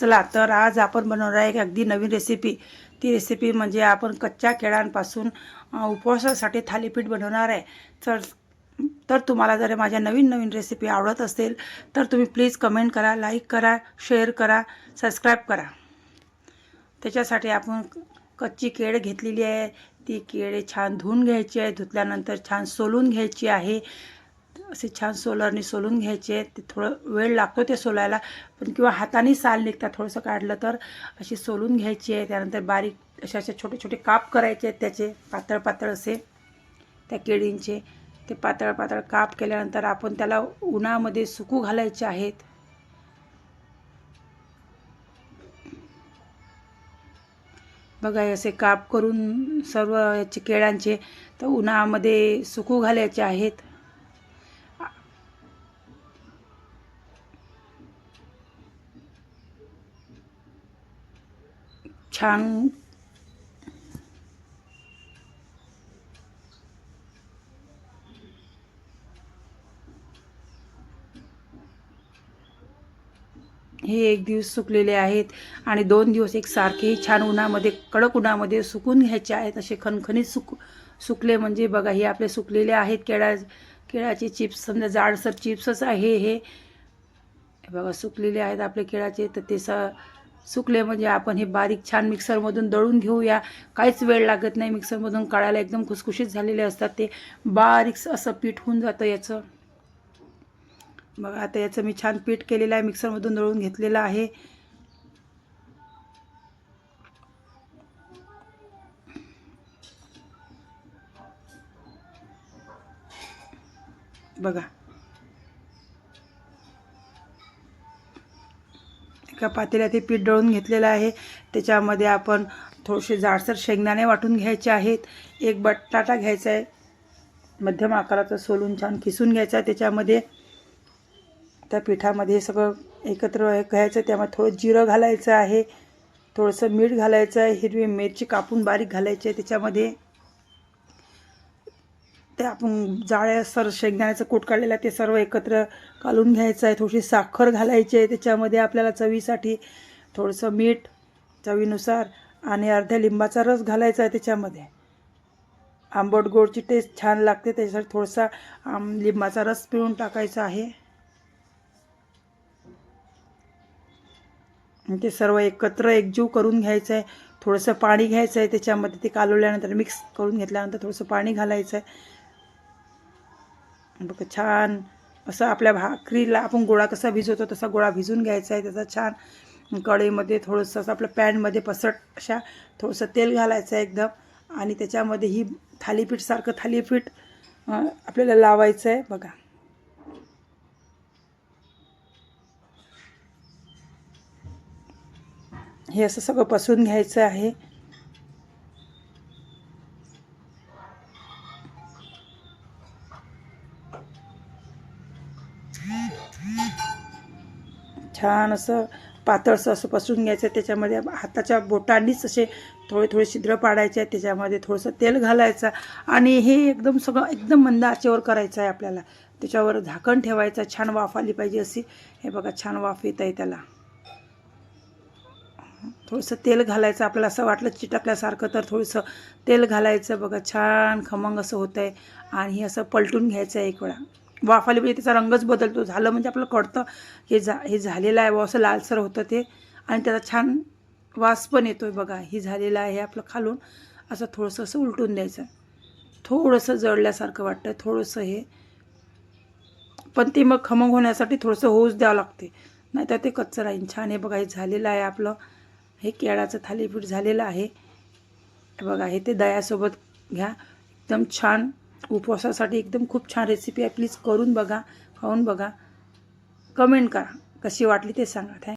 चला तर आज आपण बनवणार आहे एक अगदी नवीन रेसिपी ती रेसिपी म्हणजे आपण कच्च्या केळांपासून उपवासासाठी थालीपीठ बनवणार आहे. तर तर तुम्हाला जर माझ्या नवीन नवीन रेसिपी आवडत असेल तर तुम्ही प्लीज कमेंट करा लाईक करा शेअर करा सबस्क्राईब करा. त्याच्यासाठी आपण कच्ची केळ घेतलेली आहे. ती केळे छान धुवून घ्यायची आहे. धुतल्यानंतर छान सोलून घ्यायची आहे. असे छान सोलरने सोलून घ्यायचे. ते थोडं वेळ लागतो ते सोलायला पण किंवा हाताने साल निघतात थोडंसं काढलं तर अशी सोलून घ्यायची. आहे त्यानंतर बारीक असे असे छोटे छोटे काप करायचे आहेत त्याचे पातळ पातळ असे त्या केळींचे. ते पातळ पातळ काप केल्यानंतर आपण त्याला उन्हामध्ये सुकू घालायचे आहेत. बघा असे काप करून सर्व याचे केळ्यांचे तर उन्हामध्ये सुकू घालायचे आहेत. छान हे एक दिवस सुकलेले आहेत आणि दोन दिवस एक सारखेही छान उन्हामध्ये कडक उन्हामध्ये सुकून घ्यायचे आहेत. असे खणखणीत सुक सुकले म्हणजे बघा हे आपले सुकलेले आहेत. केळा केळाचे चिप्स समजा जाडसर चिप्सच आहे हे बघा सुकलेले आहेत आपले केळाचे. तर ते स सुकले म्हणजे आपण हे बारीक छान मिक्सरमधून दळून घेऊया. काहीच वेळ लागत नाही मिक्सरमधून काढायला एकदम खुसखुशीत झालेले असतात ते. बारीक असं पीठ होऊन जातं याचं. बघा आता याचं मी छान पीठ केलेलं आहे मिक्सरमधून दळून घेतलेलं आहे. बघा एका पातेल्यात हे पीठ दळून घेतलेलं आहे. त्याच्यामध्ये आपण थोडेसे जाडसर शेंगदाणे वाटून घ्यायचे आहेत. एक बटाटा घ्यायचा आहे मध्यम आकाराचा सोलून छान किसून घ्यायचा आहे त्याच्यामध्ये त्या पिठामध्ये हे सगळं एकत्र घ्यायचं. त्यामध्ये थोडं जिरं घालायचं आहे. थोडंसं मीठ घालायचं आहे हिरवी मिरची कापून बारीक घालायची आहे. त्याच्यामध्ये ते आपण जाळ्या सर शेंगदाण्याचं कूट काढलेलं आहे ते सर्व एकत्र घालून घ्यायचं आहे. थोडीशी साखर घालायची आहे. त्याच्यामध्ये आपल्याला चवीसाठी थोडंसं मीठ चवीनुसार आणि अर्ध्या लिंबाचा रस घालायचा आहे त्याच्यामध्ये. आंबट गोडची टेस्ट छान लागते. त्याच्यासाठी थोडासा आम लिंबाचा रस पिळून टाकायचा आहे. ते सर्व एकत्र एकजीव करून घ्यायचं आहे. थोडंसं पाणी घ्यायचं आहे त्याच्यामध्ये. ते कालवल्यानंतर मिक्स करून घेतल्यानंतर थोडंसं पाणी घालायचं आहे. बघ छान. असं आपल्या भाकरीला आपण गोळा कसा भिजवतो तसा गोळा भिजून घ्यायचा आहे त्याचा छान कढईमध्ये थोडंसं असं आपल्या पॅनमध्ये पसट अशा थोडंसं तेल घालायचं आहे एकदम. आणि त्याच्यामध्ये ही थालीपीठसारखं थालीपीठ आपल्याला लावायचं आहे बघा. हे असं सगळं पसरून घ्यायचं आहे. छान असं पातळसं असं पसरून घ्यायचं. त्याच्यामध्ये हाताच्या बोटांनीच असे थोडे थोडे छिद्र पाडायचे आहेत. त्याच्यामध्ये थोडंसं तेल घालायचं आणि हे एकदम सगळं एकदम मंद आचेवर करायचं आहे आपल्याला. त्याच्यावर झाकण ठेवायचं. छान वाफ आली पाहिजे अशी. हे बघा छान वाफ येत आहे त्याला. थोडंसं तेल घालायचं. आपल्याला असं वाटलं चिटकल्यासारखं तर थोडंसं तेल घालायचं. बघा छान खमंग असं होतं आहे आणि हे असं पलटून घ्यायचं आहे एक वेळा. वाफ आली म्हणजे त्याचा रंगच बदलतो. झालं म्हणजे आपलं कळतं हे झा हे झालेलं आहे व असं लालसर होतं ते. आणि त्याचा छान वास पण येतो आहे बघा ही झालेलं आहे हे आपलं खालून. असं थोडंसं असं उलटून द्यायचं. थोडंसं जळल्यासारखं वाटतं थोडंसं हे. पण ते मग खमंग होण्यासाठी थोडंसं होऊच द्यावं लागते. नाहीतर ते कच्चं राहील छान हे बघा हे झालेलं आहे आपलं. हे केळाचं थालीपीठ झालेलं आहे. बघा हे ते दह्यासोबत घ्या. एकदम छान उपवासासाठी एकदम खूप छान रेसिपी आहे. प्लीज करून बघा खाऊन बघा. कमेंट करा. कशी वाटली ते सांगा. थँक